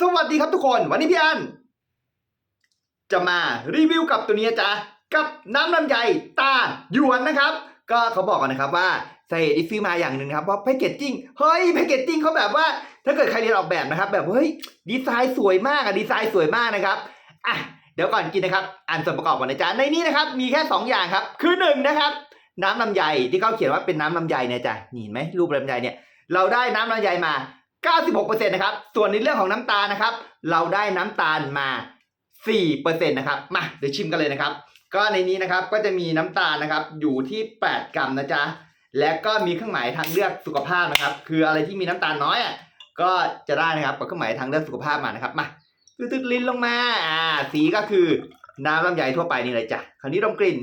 สวัสดีครับทุกคนวันนี้พี่อัน จะมารีวิวกับตัวนี้จ้ะกับน้ำลำไยตาหยวนนะครับ ก็เขาบอกกันนะครับว่าสาเหตุที่ซื้อมาอย่างหนึ่งนะครับเพราะแพคเกจจิ้งเฮ้ยแพคเกจจิ้งเขาแบบว่า ถ้าเกิดใครเรียนออกแบบนะครับ แบบเฮ้ยดีไซน์สวยมากอะดีไซน์สวยมากนะครับอะเดี๋ยวก่อนกินนะครับอ่านส่วนประกอบก่อนนะจ๊ะในนี้นะครับ มีแค่สองอย่างครับ คือหนึ่งนะครับน้ำลำไยที่เขาเขียนว่าเป็นน้ำลำไยเนี่ยจ้ะนี่เห็นไหมรูปลำไยเนี่ยเราได้น้ำลำไยมา 96%นะครับ ส่วนในเรื่องของน้ำตาลนะครับ เราได้น้ำตาลมา 4%นะครับ มาเดี๋ยวชิมกันเลยนะครับ ก็ในนี้นะครับก็จะมีน้ำตาลนะครับ อยู่ที่ 8 กรัมนะจ๊ะ และก็มีเครื่องหมายทางเลือกสุขภาพนะครับ คืออะไรที่มีน้ำตาลน้อยอะก็จะได้นะครับกับเครื่องหมายทางเลือกสุขภาพมานะครับ มาตึกๆลิ้นลงมา อ่า สีก็คือน้ำลำไยทั่วไปนี่เลยจ้ะ คราวนี้ดมกลิ่น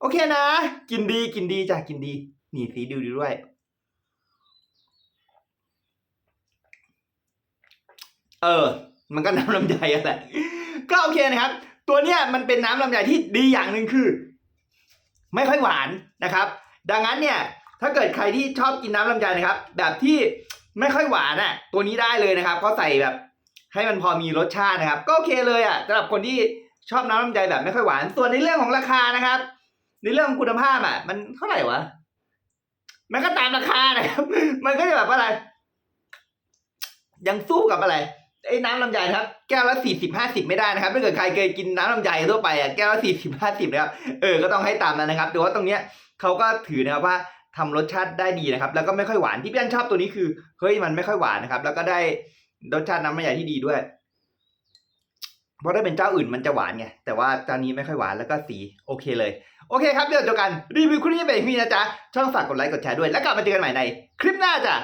โอเคนะ กินดี กินดีจ้ะ กินดี นี่สีดูดีด้วย เออ มันก็น้ำลำไยอะแหละก็โอเคนะครับ ตัวเนี้ยมันเป็นน้ำลำไยที่ดีอย่างหนึ่งคือ ไม่ค่อยหวานนะครับ ดังนั้นเนี่ย ถ้าเกิดใครที่ชอบกินน้ำลำไยนะครับ แบบที่ไม่ค่อยหวานอะ ตัวนี้ได้เลยนะครับเขาใส่แบบ ให้มันพอมีรสชาตินะครับ ก็โอเคเลยอะสำหรับคนที่ชอบน้ำลำไยแบบไม่ค่อยหวาน ส่วนในเรื่องของราคานะครับ ในเรื่องของคุณภาพอะ มันเท่าไหร่วะมันก็ตามราคานะครับ มันก็จะแบบอะไร ยังสู้กับอะไร ไอ้น้ำลำไยนะครับ แก้วละสี่สิบห้าสิบไม่ได้นะครับถ้าเกิดใครเคยกินน้ำลำไยทั่วไปอะแก้วละสี่สิบห้าสิบนะครับเออก็ต้องให้ตามนั้นนะครับแต่ว่าตรงเนี้ยเขาก็ถือนะครับว่าทำรสชาติได้ดีนะครับ แล้วก็ไม่ค่อยหวานที่พี่อันชอบตัวนี้คือเฮ้ยมันไม่ค่อยหวานนะครับ แล้วก็ได้รสชาติน้ำลำไยที่ดีด้วยเพราะถ้าเป็นเจ้าอื่นมันจะหวานไงแต่ว่าเจ้านี้ไม่ค่อยหวานแล้วก็สีโอเคเลย โอเคครับเดี๋ยวเจอกันรีวิวคลิปนี้เป็นอย่างนี้นะจ๊ะช่องฝากกดไลค์กดแชร์ด้วยแล้วกลับมาเจอกันใหม่ใน คลิปหน้าจ้ะ